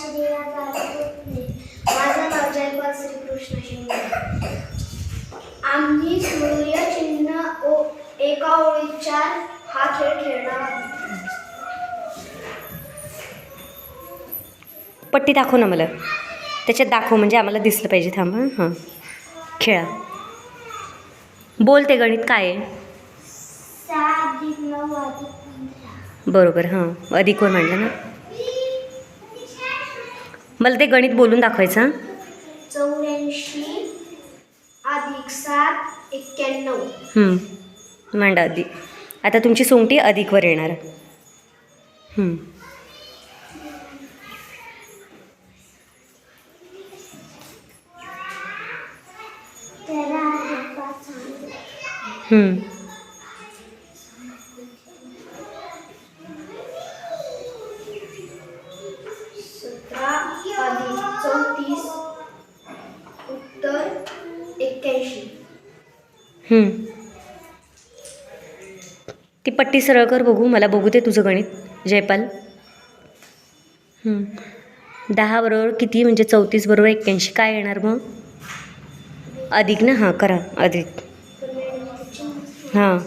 श्रेया गारगुटणे माझं नाव जयपाल श्रीकृष्ण शिंदे आम्ही सूर्य चिन्ह ओ एका ओळीत चार हा खेळ खेळणार आहोत. पट्टी दाखव ना मला. त्याच्यात दाखव म्हणजे आम्हाला दिसलं पाहिजे. थांब हां खेळा. बोल ते गणित काय आहे? अधिक अधिक बरोबर हां. अधिकवर म्हणलं ना? मला ते गणित बोलून दाखवायचं चौऱ्याऐंशी अधिक सात एक्क्याण्णव. मांडा अधिक आता तुमची सोंगटी अधिकवर येणार. हं. तेरा अधिक पाच अकरा. हं. सतरा अधिक चौतीस उत्तर एक्क्याऐंशी हं. ती पट्टी सरळ कर बघू. मला बघू दे तुझं गणित. जयपाल. हं. दहा बरोबर किती? म्हणजे चौतीस बरोबर एक्क्याऐंशी. काय येणार मग? अधिक ना? हां करा. अधिक. हां.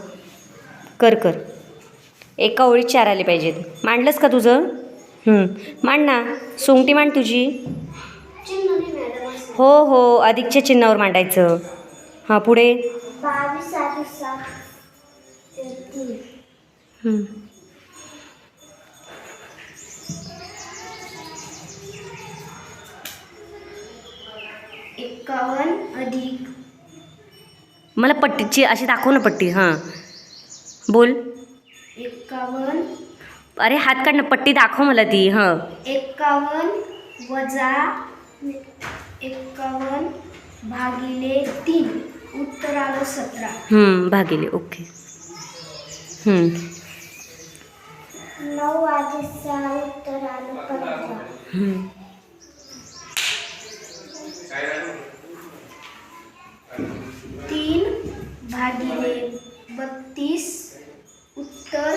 कर कर. एका ओळीत चार आले पाहिजेत. मांडलंस का तुझं? हं. मांड ना. सोंगटी मांड तुझी. हो हो. अधिकच्या चिन्हावर मांडायचं. हां पुढे. बावीस अधिक सात तीन. एक्कावन्न अधिक. मला पट्टीची अशी दाखव ना पट्टी हां. बोल. एक्कावन्न अरे हात काढ ना पट्टी दाखव मला ती हां. एक्कावन्न वजा एक्कावन्न भागिले तीन. उत्तर आलं सतरा भागिले ओके. नऊ अधिक सहा उत्तर आलं पंधरा. तीन भागिले बत्तीस उत्तर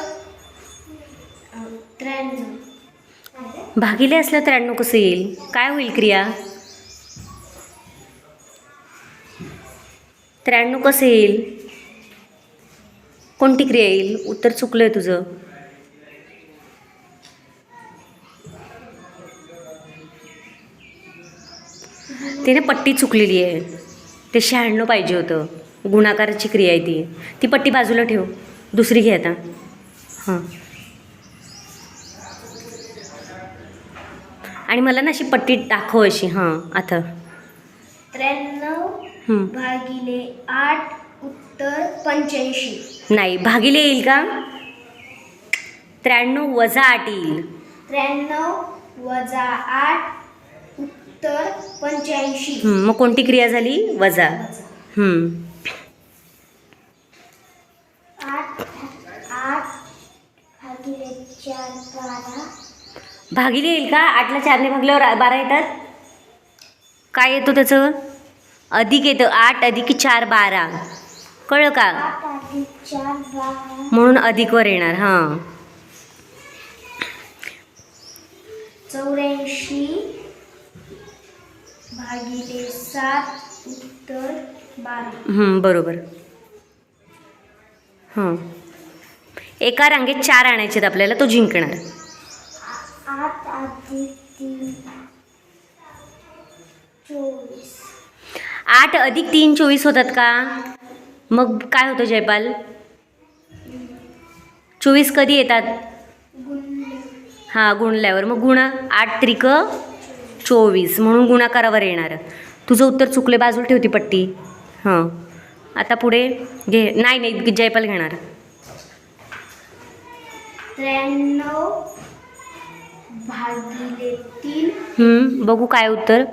अं, त्र्याण्णव. भागिले असलं त्र्याण्णव कसं येईल? काय होईल क्रिया? त्र्याण्णव कसं येईल? कोणती क्रिया येईल? उत्तर चुकलं आहे तुझं. तिने पट्टी चुकलेली आहे. ते शहाण्णव पाहिजे होतं. गुणाकाराची क्रिया आहे ती. ती पट्टी बाजूला ठेव. दुसरी घे आता. हां. आणि मला ना अशी पट्टी दाखव अशी. हां आता. त्र्याण्णव हं. भागिले आठ उत्तर पंच्याऐंशी. नाही भागिले येईल का? त्र्याण्णव वजा आठ येईल. त्र्याण्णव वजा आठ उत्तर पंच्याऐंशी. हं, मग कोणती क्रिया झाली? वजा. हं. आठ आठ भागिले चार बारा. भागिले येईल का? आठला चारने भागल्यावर बारा येतात? काय येतो त्याचं? अधिक येतं. आठ अधिक चार बारा. कळलं का? म्हणून अधिकवर येणार हां. चौऱ्याऐंशी भागिले सात उत्तर बारा. बरोबर. हां. एका रांगेत चार आणायचे आहेत आपल्याला तो जिंकणार. आठ अधिक तीन चोवीस. आठ अधिक तीन चोवीस होतात का? मग काय होतं जयपाल? चोवीस कधी येतात? हां गुणल्यावर. मग गुण आठ त्रिक चोवीस. म्हणून गुणाकारावर येणार. तुझं उत्तर चुकले बाजूला ठेवती पट्टी. हां. आता पुढे घे. नाही नाही जयपाल घेणार. त्र्याण्णव भागिले तीन. बघू काय उत्तर.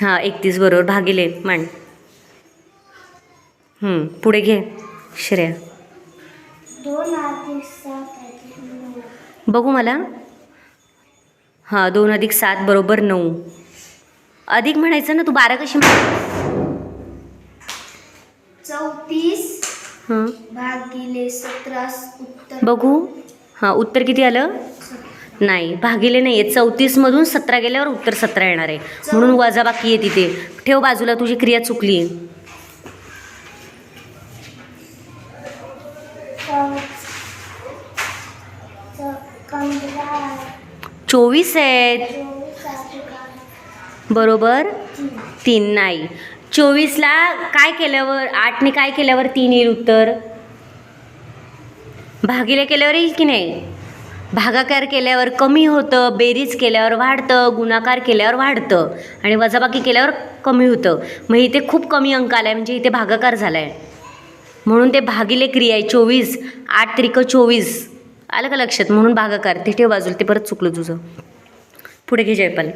हां एकतीस बरोबर. भागिले मांड. पुढे घे श्रेया. बघू मला. हां दोन अधिक सात बरोबर नऊ. अधिक म्हणायचं ना तू बारा कशी म्हण चौतीस. हां. भागिले सतरा उत्तर बघू. हां उत्तर किती आलं? नाही भागिले नाही आहे चौतीसमधून सतरा गेल्यावर उत्तर सतरा येणार आहे. म्हणून वजाबाकी आहे तिथे. ठेव बाजूला तुझी क्रिया चुकली. आहे चोवीस आहेत. बरोबर? तीन नाही. चोवीसला काय केल्यावर आठने काय केल्यावर तीन येईल उत्तर? भागिले केल्यावर येईल की नाही? भागाकार केल्यावर कमी होतं बेरीज केल्यावर वाढतं गुणाकार केल्यावर वाढतं आणि वजाबाकी केल्यावर कमी होतं. मग इथे खूप कमी अंक आला आहे म्हणजे इथे भागाकार झाला आहे म्हणून ते भागिले क्रिया आहे चोवीस आठ त्रिक चोवीस. आलं का लक्षात? म्हणून भागाकार. ते ठेव बाजूला ते परत चुकलं तुझं. पुढे घे जयपाल.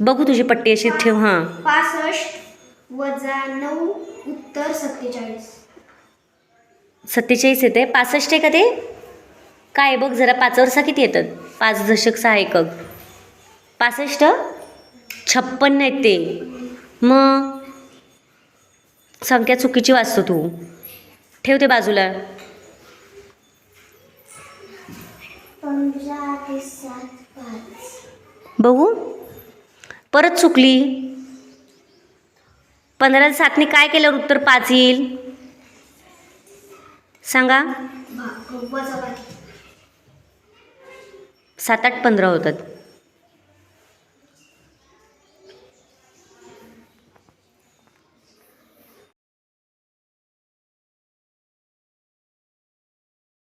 बघू तुझी पट्टी अशी ठेव हां. पासष्ट वजा नऊ उत्तर सत्तेचाळीस. सत्तेचाळीस येते पासष्ट आहे का ते? काय बघ जरा पाचावर सहा किती येतात? पाच दशक सहा एकक. पासष्ट? छप्पन्न आहेत ते. मग? संख्या चुकीची वाचतो तू. ठेव ते बाजूला. पाच. बघू. परत चुकली. पंधरा ते सातने काय केल्यावर उत्तर पाच येईल? सांगा. सात आठ पंधरा होतात.